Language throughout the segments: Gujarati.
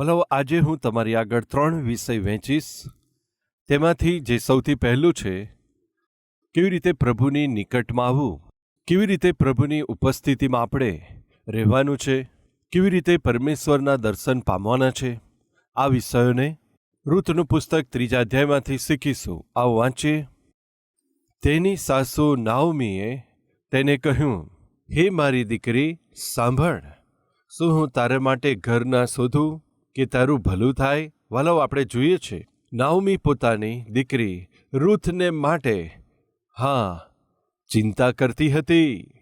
વલાઓ આજે હું તમારી આગળ ત્રણ વિષય વહેંચીશ. તેમાંથી જે સૌથી પહેલું છે, કેવી રીતે પ્રભુની નિકટમાં આવવું? કેવી રીતે પ્રભુની ઉપસ્થિતિમાં આપણે રહેવાનું છે? કેવી રીતે પરમેશ્વરના દર્શન પામવાના છે? આ વિષયોને ઋતનું પુસ્તક ત્રીજા અધ્યાયમાંથી શીખીશું. આવો વાંચીએ. તેની સાસુ નાવમીએ તેને કહ્યું, હે મારી દીકરી, સાંભળ, શું હું તારા માટે ઘર ના શોધું? કે તારું ભલું થાય? વાલો, આપણે જોઈએ છે. નાવમી પોતાની દીકરી રૂથને માટે, હા, ચિંતા કરતી હતી.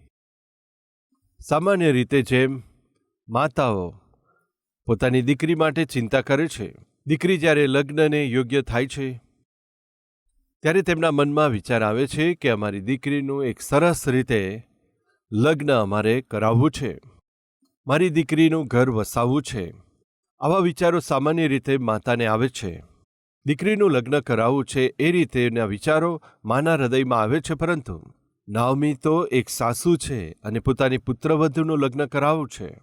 સામાન્ય રીતે જેમ માતાઓ પોતાની દીકરી માટે ચિંતા કરે છે. દીકરી જ્યારે લગ્નને યોગ્ય થાય છે, ત્યારે તેમના મનમાં વિચાર આવે છે કે અમારી દીકરીનું એક સરસ રીતે લગ્ન અમારે કરાવવું છે. મારી દીકરીનું ઘર વસાવવું છે. આવા વિચારો સામાન્ય રીતે માતાને આવે છે. દીકરીનું લગ્ન કરાવવું છે એ રીતેના વિચારો માના હૃદયમાં આવે છે પરંતુ નાવમી તો એક સાસુ છે અને પોતાની પુત્રવધુનું લગ્ન કરાવવું છે.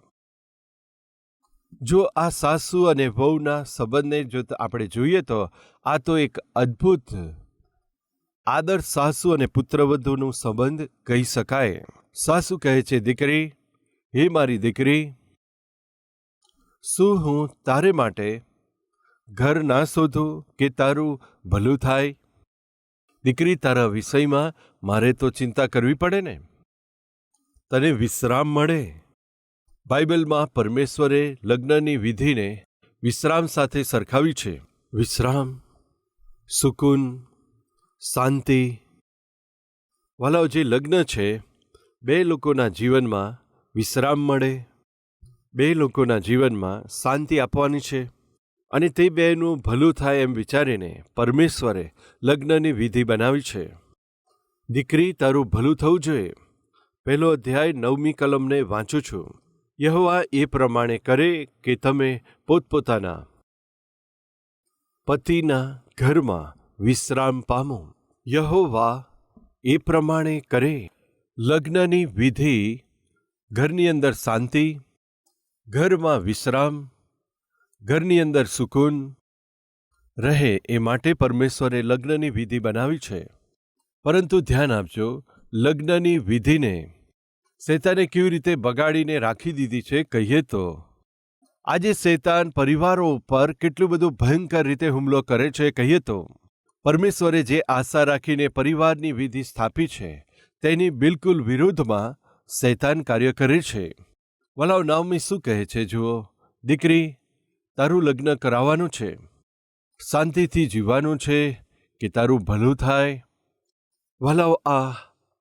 જો આ સાસુ અને વહુના સંબંધને જો આપણે જોઈએ તો આ તો એક અદ્ભુત આદર સાસુ અને પુત્રવધુનું સંબંધ કહી શકાય. સાસુ કહે છે, દીકરી, હે મારી દીકરી શું હું તારે માટે ઘર ના શોધું કે તારું ભલું થાય? દીકરી, તારા વિષયમાં મારે તો ચિંતા કરવી પડે ને. તને વિશ્રામ મળે. બાઇબલમાં પરમેશ્વરે લગ્નની વિધિને વિશ્રામ સાથે સરખાવી છે. વિશ્રામ, સુકૂન, શાંતિ. વાલાઓ, જે લગ્ન છે, બે લોકોના જીવનમાં વિશ્રામ મળે. બે લોકોના જીવનમાં શાંતિ આપવાની છે અને તે બેનું ભલું થાય એમ વિચારીને પરમેશ્વરે લગ્નની વિધિ બનાવી છે. દીકરી, તારું ભલું થવું જોઈએ. પહેલો અધ્યાય નવમી કલમને વાંચું છું. યહોવા એ પ્રમાણે કરે કે તમે પોતપોતાના પતિના ઘરમાં વિશ્રામ પામો. યહોવા એ પ્રમાણે કરે. લગ્નની વિધિ, ઘરની અંદર શાંતિ ઘરમાં વિશ્રામ, ઘરની અંદર સુકૂન, રહે એ માટે પરમેશ્વરે લગ્નની વિધિ બનાવી છે. પરંતુ ધ્યાન આપજો, લગ્નની વિધિને શેતાને કેવી રીતે બગાડીને રાખી દીધી છે કહીએ તો, આજે શેતાન પરિવારો ઉપર કેટલું બધું ભયંકર રીતે હુમલો કરે છે કહીએ તો, પરમેશ્વરે જે આશા રાખીને પરિવારની વિધિ સ્થાપી છે, તેની બિલકુલ વિરુદ્ધમાં શૈતાન કાર્ય કરે છે. વલાવ નાવમી શું કહે છે, જુઓ? દીકરી, તારું લગ્ન કરાવવાનું છે? શાંતિથી જીવવાનું છે કે તારું ભલું થાય? વલાવ આ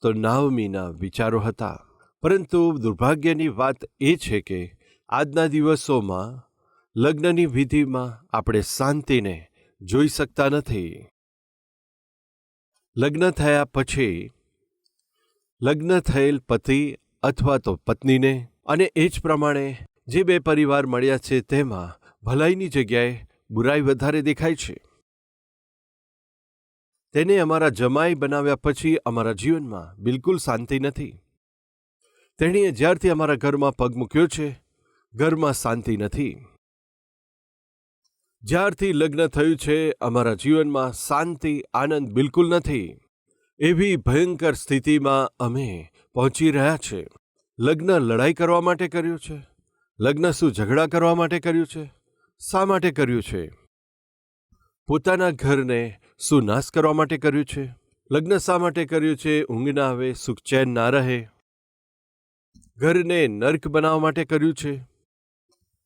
તો નાવમીના વિચારો હતા. પરંતુ દુર્ભાગ્યની વાત એ છે કે આજના દિવસોમાં લગ્નની વિધિમાં આપણે શાંતિને જોઈ શકતા નથી. લગ્ન થયા પછી, લગ્ન થયેલ પતિ અથવા તો પત્નીને અને એ જ પ્રમાણે જે બે પરિવાર મળ્યા છે તેમાં ભલાઈની જગ્યાએ બુરાઈ વધારે દેખાય છે. તેને અમારા જમાઈ બનાવ્યા પછી અમારા જીવનમાં બિલકુલ શાંતિ નથી. તેણીએ જ્યારથી અમારા ઘરમાં પગ મૂક્યો છે, ઘરમાં શાંતિ નથી. જ્યારથી લગ્ન થયું છે, અમારા જીવનમાં શાંતિ, આનંદ બિલકુલ નથી. એવી ભયંકર સ્થિતિમાં અમે પહોંચી રહ્યા છે. લગ્ન લડાઈ કરવા માટે કર્યું છે? લગ્ન શું ઝઘડા કરવા માટે કર્યું છે? શા માટે કર્યું છે? પોતાના ઘરને શું નાશ કરવા માટે કર્યું છે? લગ્ન શા માટે કર્યું છે? ઊંઘ ના આવે સુખચેન ના રહે. ઘરને નર્ક બનાવવા માટે કર્યું છે?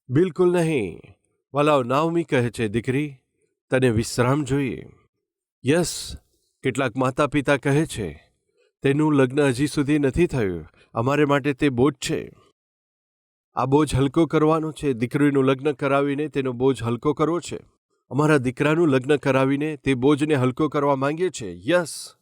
બિલકુલ નહીં. વાલાઓ નાવમી કહે છે, દીકરી, તને વિશ્રામ જોઈએ. યસ, કેટલાક માતા પિતા કહે છે તેનું લગ્ન હજી સુધી નથી થયું. અમારે માટે તે બોજ છે. આ બોજ હલકો કરવાનો છે. દીકરીનું લગ્ન કરાવીને તેનો બોજ હલકો કરવો છે. અમારા દીકરાનું લગ્ન કરાવીને તે બોજને હલકો કરવા માંગીએ છે. યસ.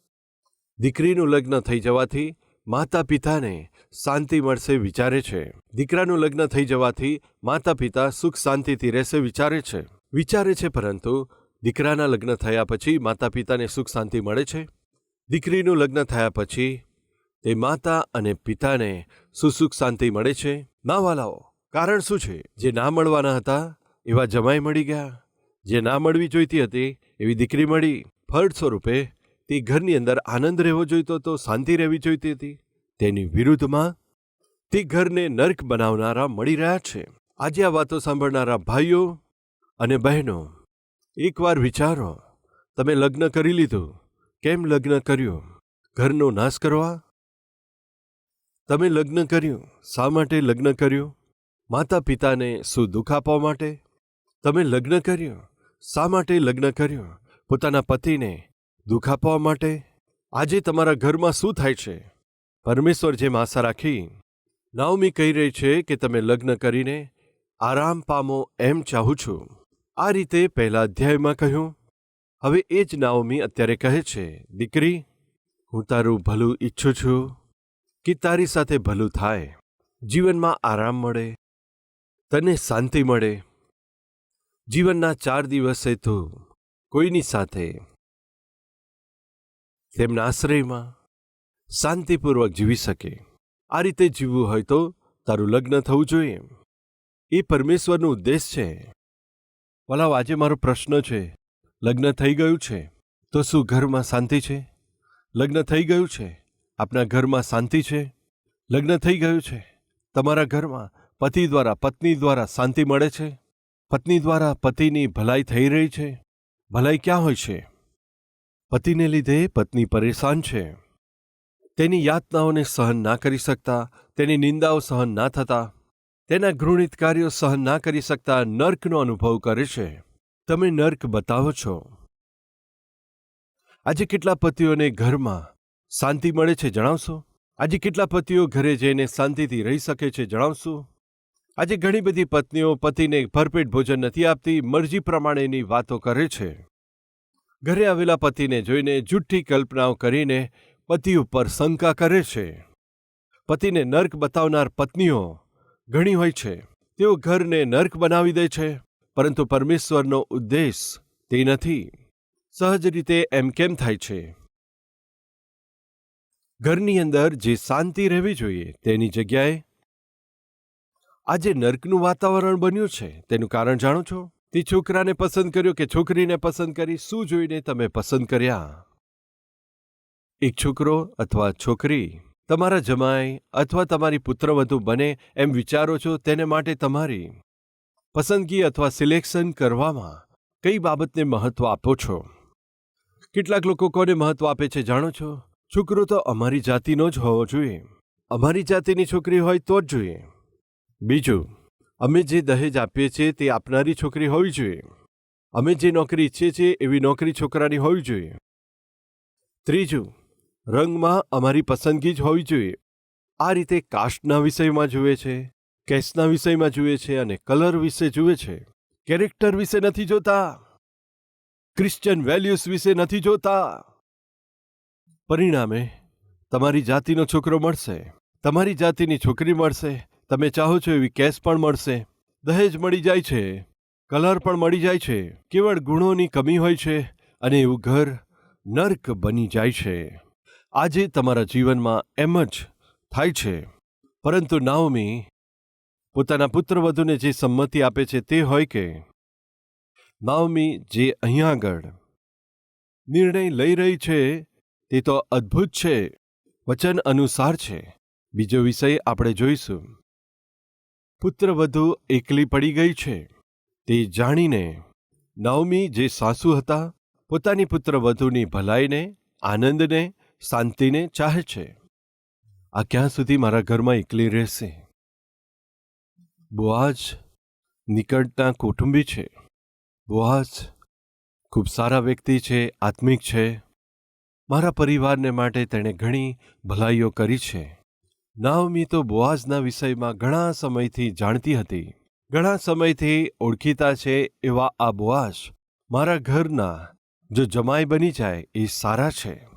દીકરીનું લગ્ન થઈ જવાથી માતા પિતાને શાંતિ મળશે વિચારે છે. દીકરાનું લગ્ન થઈ જવાથી માતા પિતા સુખ શાંતિથી રહેશે વિચારે છે. વિચારે છે પરંતુ દીકરાના લગ્ન થયા પછી માતા પિતાને સુખ શાંતિ મળે છે? દીકરીનું લગ્ન થયા પછી તે માતા અને પિતાને સુસુખ શાંતિ મળે છે? ના વાલાઓ, કારણ શું છે? જે ના મળવાના હતા, એવા જમાઈ મળી ગયા. જે ના મળવી જોઈતી હતી, એવી દીકરી મળી. ફળ સ્વરૂપે તે ઘરની અંદર આનંદ રહેવો જોઈતો હતો, શાંતિ રહેવી જોઈતી હતી. તેની વિરુદ્ધમાં તે ઘરને નર્ક બનાવનારા મળી રહ્યા છે. આજે આ વાતો સાંભળનારા ભાઈઓ અને બહેનો, એકવાર વિચારો. તમે લગ્ન કરી લીધું. કેમ લગ્ન કર્યું? ઘરનો નાશ કરવા? તમે લગ્ન કર્યું. શા માટે લગ્ન કર્યું? માતા પિતાને શું દુઃખ આપવા માટે? તમે લગ્ન કર્યું. શા માટે લગ્ન કર્યું? પોતાના પતિને દુઃખ આપવા માટે? આજે તમારા ઘરમાં શું થાય છે? પરમેશ્વર જેમ આશા રાખી નાવમી કહી રહી છે કે તમે લગ્ન કરીને આરામ પામો એમ ચાહું છું. આ રીતે પહેલા અધ્યાયમાં કહ્યું હવે એ જ નાઓમી અત્યારે કહે છે, દીકરી, હું તારું ભલું ઈચ્છું છું કે તારી સાથે ભલું થાય. જીવનમાં આરામ મળે, તને શાંતિ મળે. જીવનના ચાર દિવસે તું કોઈની સાથે? તેમના આશ્રયમાં શાંતિપૂર્વક જીવી શકે. આ રીતે જીવવું હોય તો તારું લગ્ન થવું જોઈએ. એ પરમેશ્વરનો ઉદ્દેશ છે. વલાવ આજે મારો પ્રશ્ન છે. લગ્ન થઈ ગયું છે, તો શું ઘરમાં શાંતિ છે? લગ્ન થઈ ગયું છે, આપના ઘરમાં શાંતિ છે? લગ્ન થઈ ગયું છે, તમારા ઘરમાં પતિ દ્વારા પત્ની દ્વારા શાંતિ મળે છે? પત્ની દ્વારા પતિની ભલાઈ થઈ રહી છે? ભલાઈ ક્યાં હોય છે? પતિને લીધે પત્ની પરેશાન છે. તેની યાતનાઓને સહન ના કરી શકતા, તેની નિંદાઓ સહન ના થતા, તેના ઘૃણિત કાર્યો સહન ના કરી શકતા નર્કનો અનુભવ કરે છે. તમે નર્ક બતાવો છો? આજે કેટલા પતિઓને ઘરમાં શાંતિ મળે છે જણાવશો? આજે કેટલા પતિઓ ઘરે જઈને શાંતિથી રહી શકે છે જણાવશો? આજે ઘણી બધી પત્નીઓ પતિને ભરપેટ ભોજન નથી આપતી, મરજી પ્રમાણેની વાતો કરે છે. ઘરે આવેલા પતિને જોઈને જુઠ્ઠી કલ્પનાઓ કરીને પતિ ઉપર શંકા કરે છે. પતિને નર્ક બતાવનાર પત્નીઓ ઘણી હોય છે. તેઓ ઘરને નર્ક બનાવી દે છે. પરંતુ પરમેશ્વરનો ઉદ્દેશ તે નથી. સહજ રીતે એમ કેમ થાય છે? ઘરની અંદર જે શાંતિ રહેવી જોઈએ તેની જગ્યાએ આજે નર્કનું વાતાવરણ બન્યું છે. તેનું કારણ જાણો છો? તે છોકરાને પસંદ કર્યો કે છોકરીને પસંદ કરી શું જોઈને તમે પસંદ કર્યા? એક છોકરો અથવા છોકરી તમારા જમાઈ અથવા તમારી પુત્રવધુ બને એમ વિચારો છો તેને માટે તમારી પસંદગી અથવા સિલેક્શન કરવામાં કઈ બાબતને મહત્વ આપો છો? કેટલાક લોકો કોને મહત્વ આપે છે જાણો છો? છોકરો તો અમારી જાતિનો જ હોવો જોઈએ. અમારી જાતિની છોકરી હોય તો જ જોઈએ. બીજું, અમે જે દહેજ આપીએ છીએ તે આપનારી છોકરી હોવી જોઈએ. અમે જે નોકરી ઈચ્છીએ છીએ એવી નોકરી છોકરાની હોવી જોઈએ. ત્રીજું, રંગમાં અમારી પસંદગી જ હોવી જોઈએ. આ રીતે કાસ્ટના વિષયમાં જુએ છે. કેસના વિષયમાં જુએ છે અને કલર વિશે જુએ છે. કેરેક્ટર વિશે નથી જોતા. ક્રિશ્ચિયન વેલ્યુઝ વિશે નથી જોતા. પરિણામે, તમારી જાતિનો છોકરો મળશે. તમારી જાતિની છોકરી મળશે. તમે ચાહો છો એવી કેસ પણ મળશે. દહેજ મળી જાય છે. કલર પણ મળી જાય છે. કેવળ ગુણોની કમી હોય છે અને એવું ઘર નર્ક બની જાય છે. આજે તમારા જીવનમાં એમ જ થાય છે. પરંતુ નાઓમી પોતાના પુત્રવધુને જે સંમતિ આપે છે તે હોય કે નાઓમી જે અહીંયા આગળ નિર્ણય લઈ રહી છે તે તો અદ્ભુત છે, વચન અનુસાર છે. બીજો વિષય આપણે જોઈશું. પુત્રવધુ એકલી પડી ગઈ છે. તે જાણીને નવમી જે સાસુ હતા, પોતાની પુત્રવધુની ભલાઈને, આનંદને, શાંતિને ચાહે છે. આ ક્યાં સુધી મારા ઘરમાં એકલી રહેશે? બોઆજ નિકટના કુટુંબી છે. બોઆજ ખૂબ સારા વ્યક્તિ છે, આત્મિક છે. મારા પરિવારને માટે તેણે ઘણી ભલાઈઓ કરી છે. નાઓમી તો બોઆઝના વિષયમાં ઘણા સમયથી જાણતી હતી. ઘણા સમયથી ઓળખીતા છે એવા આ બોઆઝ મારા ઘરના જો જમાઈ બની જાય એ સારા છે.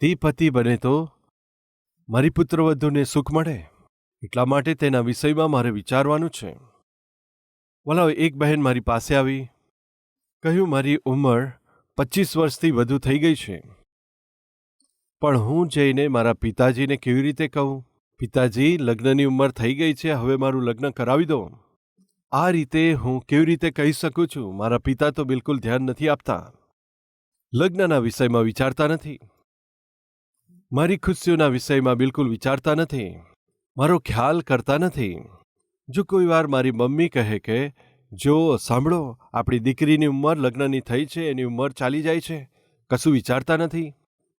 તે પતિ બને તો મારી પુત્રવધુને સુખ મળે. એટલા માટે તેના વિષયમાં મારે વિચારવાનું છે. વલાવ એક બહેન મારી પાસે આવી, કહ્યું, મારી ઉંમર પચીસ વર્ષથી વધુ થઈ ગઈ છે. પણ હું જઈને મારા પિતાજીને કેવી રીતે કહું? પિતાજી, લગ્નની ઉંમર થઈ ગઈ છે, હવે મારું લગ્ન કરાવી દો. આ રીતે હું કેવી રીતે કહી શકું છું? મારા પિતા તો બિલકુલ ધ્યાન નથી આપતા. લગ્નના વિષયમાં વિચારતા નથી. મારી ખુશીઓના વિષયમાં બિલકુલ વિચારતા નથી. મારો ખ્યાલ કરતા નથી. જો કોઈ વાર મારી મમ્મી કહે કે, જો, સાંભળો, આપણી દીકરીની ઉંમર લગ્નની થઈ છે, એની ઉંમર ચાલી જાય છે, કશું વિચારતા નથી.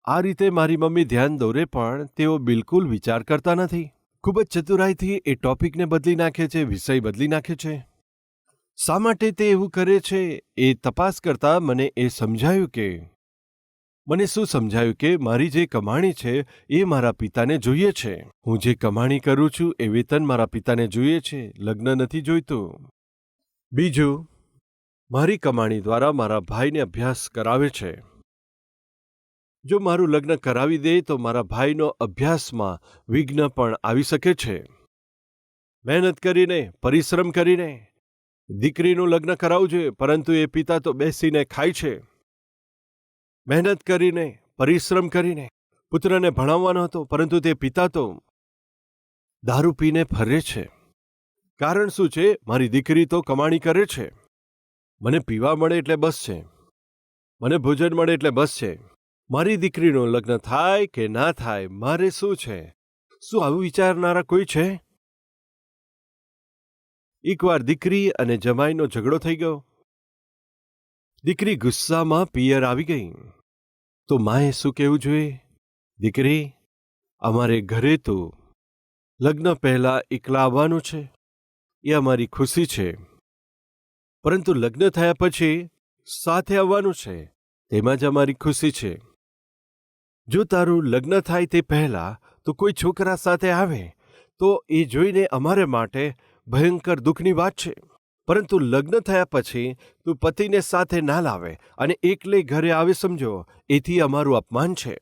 આ રીતે મારી મમ્મી ધ્યાન દોરે પણ તેઓ બિલકુલ વિચાર કરતા નથી. ખૂબ જ ચતુરાઈથી એ ટોપિકને બદલી નાખે છે, વિષય બદલી નાખે છે. શા માટે તે એવું કરે છે? એ તપાસ કરતા મને એ સમજાયું કે મને શું સમજાયું કે મારી જે કમાણી છે એ મારા પિતાને જોઈએ છે? હું જે કમાણી કરું છું એ વેતન મારા પિતાને જોઈએ છે, લગ્ન નથી જોઈતું. બીજું, મારી કમાણી દ્વારા મારા ભાઈને અભ્યાસ કરાવે છે. જો મારું લગ્ન કરાવી દે તો મારા ભાઈનો અભ્યાસમાં વિઘ્ન પણ આવી શકે છે. મહેનત કરીને, પરિશ્રમ કરીને. દીકરીનું લગ્ન કરાવવું જોઈએ, પરંતુ એ પિતા તો બેસીને ખાય છે. મહેનત કરીને, પરિશ્રમ કરીને, પુત્રને ભણાવવાનો હતો, પરંતુ તે પિતા તો દારૂ પીને ફરે છે. કારણ શું છે? મારી દીકરી તો કમાણી કરે છે. મને પીવા મળે એટલે બસ છે. મને ભોજન મળે એટલે બસ છે. મારી દીકરીનું લગ્ન થાય કે ના થાય, મારે શું છે? શું આવું વિચારનારા કોઈ છે? એકવાર દીકરી અને જમાઈનો ઝઘડો થઈ ગયો. દીકરી ગુસ્સામાં પિયર આવી ગઈ. તો માએ શું કહેવું જોઈએ? દીકરી, અમારે ઘરે તો લગ્ન પહેલા એકલા આવવાનું છે. એ અમારી ખુશી છે. પરંતુ લગ્ન થયા પછી સાથે આવવાનું છે. તેમાં જ અમારી ખુશી છે. જો તારું લગ્ન થાય તે પહેલાં તો કોઈ છોકરા સાથે આવે, તો એ જોઈને અમારે માટે ભયંકર દુઃખની વાત છે. પરંતુ લગ્ન થયા પછી તું પતિને સાથે ના લાવે અને એકલે ઘરે આવે સમજો, એથી અમારું અપમાન છે.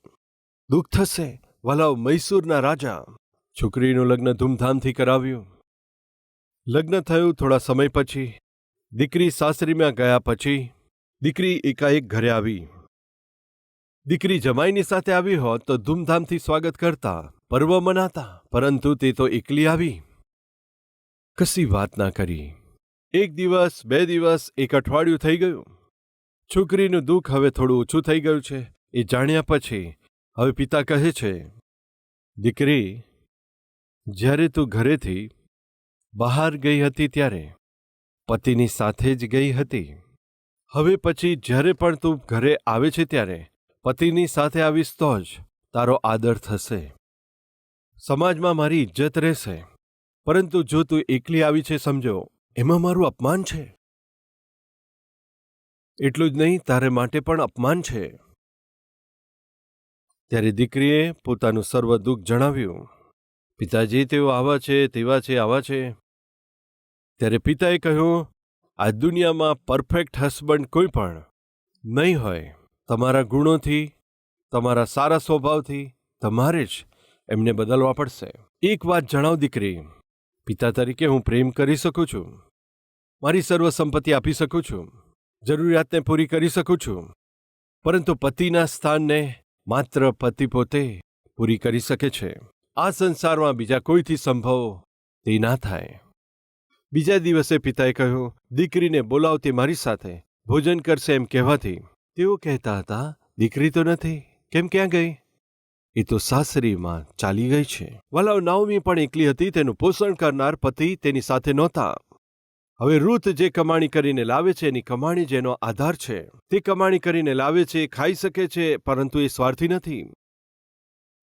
દુઃખ થશે, વલાવ મૈસૂરના રાજા. છોકરીનું લગ્ન ધૂમધામથી કરાવ્યું. લગ્ન થયું થોડા સમય પછી. દીકરી સાસરીમાં ગયા પછી દીકરી એકાએક ઘરે આવી. દીકરી જમાઈની સાથે આવી હોત તો ધૂમધામથી સ્વાગત કરતા, પર્વ મનાતા, પરંતુ તે તો એકલી આવી. કશી વાત ના કરી. એક દિવસ, બે દિવસ, એક અઠવાડિયું થઈ ગયું. છોકરીનું દુઃખ હવે થોડું ઓછું થઈ ગયું છે. એ જાણ્યા પછી, હવે પિતા કહે છે, દીકરી, જ્યારે તું ઘરેથી બહાર ગઈ હતી ત્યારે, પતિની સાથે જ ગઈ હતી. હવે પછી જ્યારે પણ તું ઘરે આવે છે ત્યારે, પતિની સાથે આવીશ તો જ તારો આદર થશે. સમાજમાં મારી ઇજ્જત રહેશે. પરંતુ જો તું એકલી આવી છે, સમજો એમાં મારું અપમાન છે? એટલું જ નહીં, તારે માટે પણ અપમાન છે. ત્યારે દીકરીએ પોતાનું સર્વ દુઃખ જણાવ્યું. પિતાજી, તેઓ આવા છે, તેવા છે, આવા છે. ત્યારે પિતાએ કહ્યું, આ દુનિયામાં પરફેક્ટ હસબન્ડ કોઈ પણ નહીં હોય. તમારા ગુણોથી, તમારા સારા સ્વભાવથી, તમારે જ એમને બદલવા પડશે. એક વાત જણાવ દીકરી. પિતા તરીકે હું પ્રેમ કરી શકું છું. મારી સર્વ સંપત્તિ આપી શકું છું, જરૂરિયાતને પૂરી કરી શકું છું, પરંતુ પતિના સ્થાનને માત્ર પતિ પોતે પૂરી કરી શકે છે. આ સંસારમાં બીજા કોઈથી સંભવ તે ના થાય. બીજા દિવસે પિતાએ કહ્યું, દીકરીને બોલાવતી મારી સાથે ભોજન કરશે એમ કહેવાથી. તેઓ કહેતા હતા, દીકરી તો નથી, કેમ ક્યાં ગઈ? એ તો સાસરીમાં ચાલી ગઈ છે. વલાવ નાવમી પણ એકલી હતી, તેનું પોષણ કરનાર પતિ તેની સાથે નહોતા. હવે રૂથ જે કમાણી કરીને લાવે છે, એની કમાણી જેનો આધાર છે. તે કમાણી કરીને લાવે છે ખાઈ શકે છે, પરંતુ એ સ્વાર્થી નથી.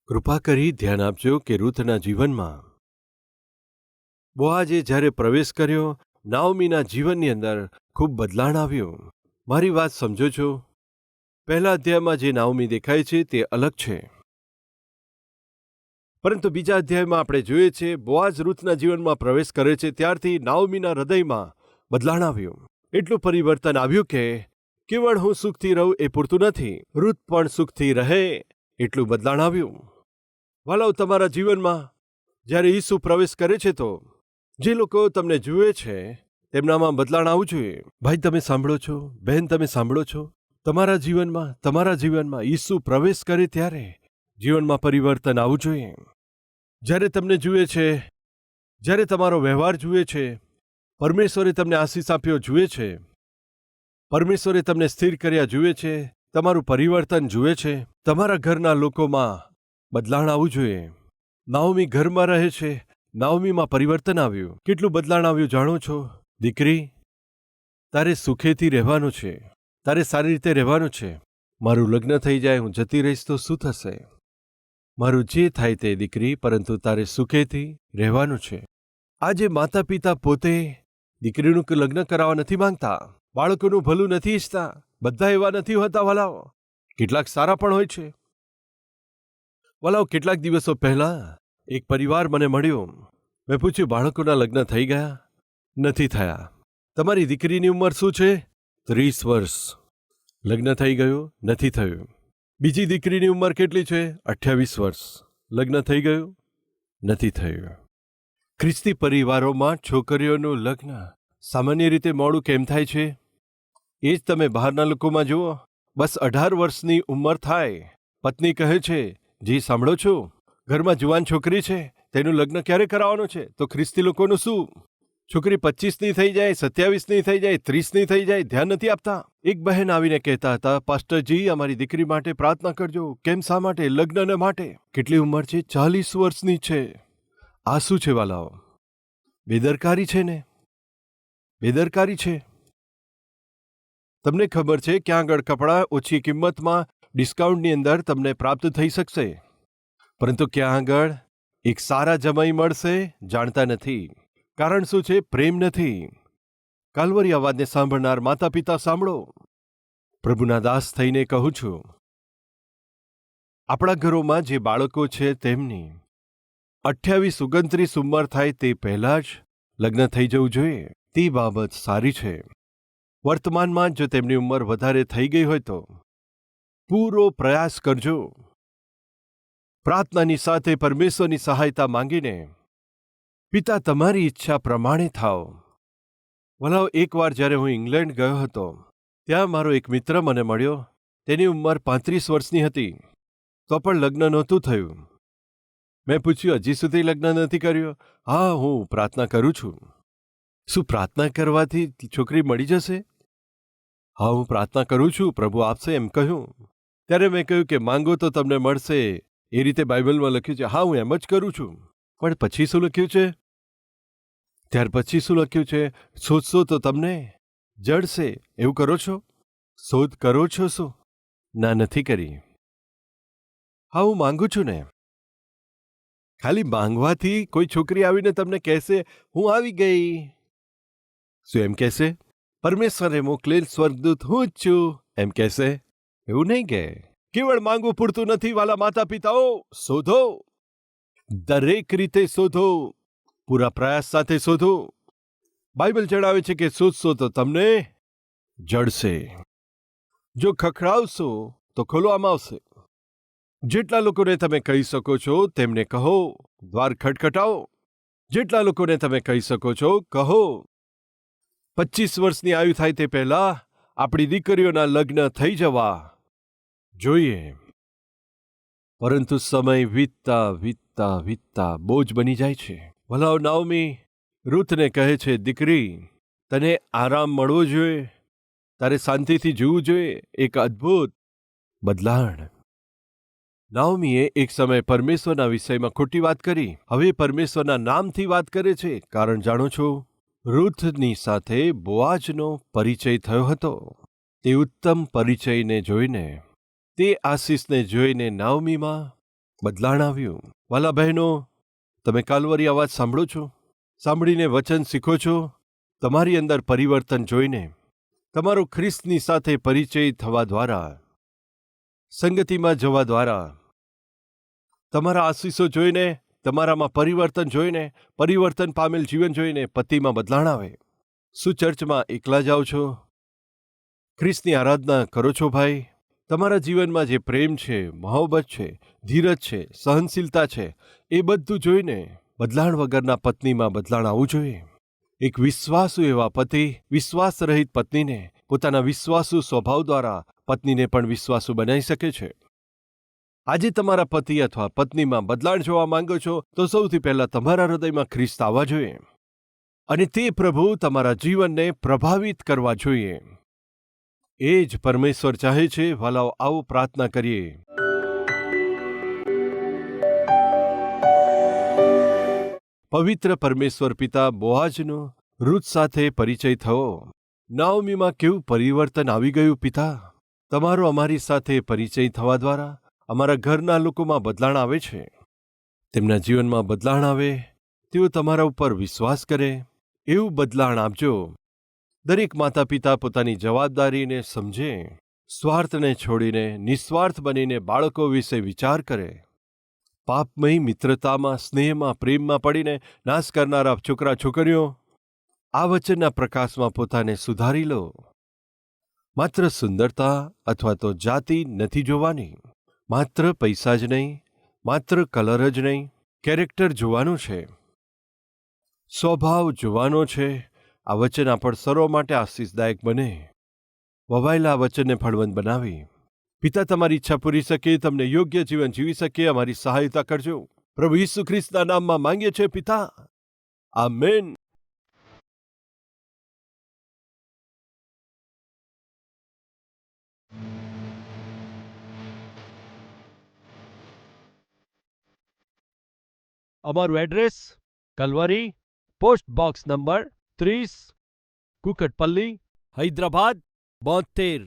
કૃપા કરી ધ્યાન આપજો કે રૂથના જીવનમાં બોઆજે જ્યારે પ્રવેશ કર્યો નાવમીના જીવનની અંદર ખૂબ બદલાણ આવ્યું. મારી વાત સમજો છો? પહેલા અધ્યાયમાં જે નાવમી દેખાય છે, તે અલગ છે. પરંતુ બીજા અધ્યાયમાં આપણે જોઈએ છીએ બોઆઝ રૂથના જીવનમાં પ્રવેશ કરે છે, ત્યારથી નાવમીના હૃદયમાં બદલાણ આવ્યું. એટલું પરિવર્તન આવ્યું કે, કેવળ હું સુખથી રહું એ પૂરતું નથી, રૂથ પણ સુખથી રહે એટલું બદલાણ આવ્યું. વાલાઓ, તમારા જીવનમાં જ્યારે ઈસુ પ્રવેશ કરે છે તો, જે લોકો તમને જુએ છે, તેમનામાં બદલાણ આવવું જોઈએ. ભાઈ, તમે સાંભળો છો, બહેન, તમે સાંભળો છો, તમારા જીવનમાં તમારા જીવનમાં ઈસુ પ્રવેશ કરે ત્યારે જીવનમાં પરિવર્તન આવવું જોઈએ. જ્યારે તમને જુએ છે, જ્યારે તમારો વ્યવહાર જુએ છે, પરમેશ્વરે તમને આશીષ આપ્યો જુએ છે, પરમેશ્વરે તમને સ્થિર કર્યા જુએ છે, તમારું પરિવર્તન જુએ છે, તમારા ઘરના લોકોમાં બદલાણ આવવું જોઈએ. નાઓમી ઘરમાં રહે છે, નાઓમીમાં પરિવર્તન આવ્યું. કેટલું બદલાણ આવ્યું જાણો છો? દીકરી, તારે સુખેથી રહેવાનું છે, તારે સારી રીતે રહેવાનું છે. મારું લગ્ન થઈ જાય, હું જતી રહીશ તો શું થશે? મારું જે થાય તે દીકરી, પરંતુ તારે સુખેથી રહેવાનું છે. આજે માતા પિતા પોતે દીકરીનું લગ્ન કરાવવા નથી માંગતા. બાળકોનું ભલું નથી ઈચ્છતા. બધા એવા નથી હોતા, વલાઓ. કેટલાક સારા પણ હોય છે. વલાવ કેટલાક દિવસો પહેલા એક પરિવાર મને મળ્યો. મેં પૂછ્યું, બાળકોના લગ્ન થઈ ગયા? નથી થયા. તમારી દીકરીની ઉંમર શું છે? ત્રીસ વર્ષ. લગ્ન થઈ ગયું? નથી થયું. બીજી દીકરીની ઉંમર કેટલી છે? અઠ્યાવીસ વર્ષ. લગ્ન થઈ ગયું? નથી થયું. ખ્રિસ્તી પરિવારોમાં છોકરીઓનું લગ્ન સામાન્ય રીતે મોડું કેમ થાય છે? એ જ તમે બહારના લોકોમાં જુઓ. બસ અઢાર વર્ષની ઉંમર થાય. પત્ની કહે છે, જી, સાંભળો છો? ઘરમાં જુવાન છોકરી છે. તેનું લગ્ન ક્યારે કરાવવાનું છે? તો ખ્રિસ્તી લોકોનું શું? છોકરી પચીસની થઈ જાય સત્યાવીસની થઈ જાય ત્રીસની થઈ જાય, ધ્યાન નથી આપતા. એક બહેન આવીને કહેતા હતા, પાસ્ટરજી, અમારી દીકરી માટે પ્રાર્થના કરજો. કેમ શા માટે? લગ્નને માટે. કેટલી ઉંમર છે? ચાલીસ વર્ષની છે. આ શું છે વાલાઓ? બેદરકારી છે ને? બેદરકારી છે? તમને ખબર છે ક્યાં આગળ કપડાં ઓછી કિંમતમાં ડિસ્કાઉન્ટની અંદર તમને પ્રાપ્ત થઈ શકશે. પરંતુ ક્યાં આગળ? એક સારા જમાઈ મળશે, જાણતા નથી. કારણ શું છે? પ્રેમ નથી. કાલવરી અવાજને સાંભળનાર માતા પિતા સાંભળો. પ્રભુના દાસ થઈને કહું છું, આપણા ઘરોમાં જે બાળકો છે તેમની અઠ્યાવીસ ઓગણત્રીસ ઉંમર થાય તે પહેલાં જ લગ્ન થઈ જવું જોઈએ. તે બાબત સારી છે. વર્તમાનમાં જો તેમની ઉંમર વધારે થઈ ગઈ હોય તો પૂરો પ્રયાસ કરજો. પ્રાર્થનાની સાથે પરમેશ્વરની સહાયતા માંગીને પિતા, તમારી ઈચ્છા પ્રમાણે થાઓ. વલાવ, એકવાર જ્યારે હું ઇંગ્લેન્ડ ગયો હતો, ત્યાં મારો એક મિત્ર મને મળ્યો. તેની ઉંમર પાંત્રીસ વર્ષની હતી. તો પણ લગ્ન નહોતું થયું. મેં પૂછ્યું, હજી સુધી લગ્ન નથી કર્યું? હા, હું પ્રાર્થના કરું છું. શું પ્રાર્થના કરવાથી છોકરી મળી જશે? હા, હું પ્રાર્થના કરું છું, પ્રભુ આપશે, એમ કહ્યું. ત્યારે મેં કહ્યું કે, માંગો તો તમને મળશે. એ રીતે બાઇબલમાં લખ્યું છે, હા, હું એમ જ કરું છું. પણ પછી શું લખ્યું છે? ત્યાર પછી શું લખ્યું છે? શોધશો તો તમને. જડશે. એવું કરો છો? શોધ કરો છો શું? ના, નથી કરી. હા, હું માંગુ છું ને. ખાલી માંગવાથી કોઈ છોકરી આવીને તમને કહેશે, હું આવી ગઈ. શું એમ કહેશે? પરમેશ્વરે મોકલેલ સ્વર્ગદૂત હું જ છું. એમ કહેશે. એવું નહીં કે. કેવળ માંગવું પૂરતું નથી વાલા માતા પિતાઓ શોધો. દરેક રીતે શોધો. પૂરા પ્રયાસ સાથે શોધો. બાઇબલ જણાવે છે કે શોધશો તો તમને જડશે. જો ખખડાવશો તો ખોલવામાં આવશે. જેટલા લોકોને તમે કહી શકો છો તેમને કહો, દ્વાર ખટખટાવો. જેટલા લોકોને તમે કહી શકો છો કહો. પચીસ વર્ષની આયુ થાય તે પહેલા આપણી દીકરીઓના લગ્ન થઈ જવા જોઈએ. પરંતુ સમય વીતતા વીતતા વીતતા બોજ બની જાય છે. ભલાઓ નાવમી રૂથને કહે છે, દીકરી, તને આરામ મળવો જોઈએ, તારે શાંતિથી જીવવું જોઈએ, એક અદ્ભુત બદલાણ. નાઓમીએ એક સમયે પરમેશ્વરના વિષયમાં ખોટી વાત કરી. હવે પરમેશ્વરના નામથી વાત કરે છે. કારણ જાણો છો, રૂથની સાથે બોઆજનો પરિચય થયો હતો. તે ઉત્તમ પરિચયને જોઈને, તે આશીષને જોઈને નાવમીમાં બદલાણ આવ્યું. વાલા બહેનો તમે કાલવરી અવાજ સાંભળો છો? સાંભળીને વચન શીખો છો? તમારી અંદર પરિવર્તન જોઈને તમારો ખ્રિસ્તની સાથે પરિચય થવા દ્વારા, સંગતિમાં જવા દ્વારા, તમારા આશીષો જોઈને, તમારામાં પરિવર્તન જોઈને, પરિવર્તન પામેલ જીવન જોઈને પતિમાં બદલાણ આવે. શું ચર્ચમાં એકલા જાઓ છો? ખ્રિસ્તની આરાધના કરો છો ભાઈ? તમારા જીવનમાં જે પ્રેમ છે મહોબત છે, ધીરજ છે, સહનશીલતા છે, એ બધું જોઈને બદલાણ વગરના પત્નીમાં બદલાણ આવવું જોઈએ. એક વિશ્વાસુ એવા પતિ વિશ્વાસ રહિત પત્નીને, પોતાના વિશ્વાસુ સ્વભાવ દ્વારા પત્નીને પણ વિશ્વાસુ બનાવી શકે છે. આજે તમારા પતિ અથવા પત્નીમાં બદલાણ જોવા માંગો છો, તો સૌથી પહેલા તમારા હૃદયમાં ખ્રિસ્ત આવવા જોઈએ. અને તે પ્રભુ તમારા જીવનને પ્રભાવિત કરવા જોઈએ. એ જ પરમેશ્વર ચાહે છે, વાલાઓ, આવો પ્રાર્થના કરીએ. પવિત્ર પરમેશ્વર પિતા બોઆજનો રૂથ સાથે પરિચય થયો. નાઓમીમાં કેવું પરિવર્તન આવી ગયું પિતા? તમારો અમારી સાથે પરિચય થવા દ્વારા અમારા ઘરના લોકોમાં બદલાણ આવે છે. તેમના જીવનમાં બદલાણ આવે, તેઓ તમારા ઉપર વિશ્વાસ કરે, એવું બદલાણ આપજો. દરેક માતા પિતા પોતાની જવાબદારીને સમજે, સ્વાર્થને છોડીને, નિસ્વાર્થ બનીને બાળકો વિશે વિચાર કરે. પાપમય મિત્રતામાં, સ્નેહમાં, પ્રેમમાં પડીને નાશ કરનારા છોકરા, છોકરીઓ આ વચનના પ્રકાશમાં પોતાને સુધારી લો. માત્ર સુંદરતા અથવા તો જાતિ નથી જોવાની. માત્ર પૈસા જ નહીં, માત્ર કલર જ નહીં, કેરેક્ટર જોવાનું છે. સ્વભાવ જોવાનો છે આ વચન આપણ સર્વ માટે આશીષદાયક બને. વવાયેલા આ વચનને ફળવંત બનાવી. પિતા તમારી ઈચ્છા પૂરી શકે, તમને યોગ્ય જીવન જીવી શકે, અમારી સહાયતા કરજો. પ્રભુ ઈસુ ખ્રિસ્તના નામમાં માંગીએ છીએ, પિતા. આ મેન અમારું address, Calvary, post box number ત્રીસ કુકટપલ્લી હૈદરાબાદ બોતેર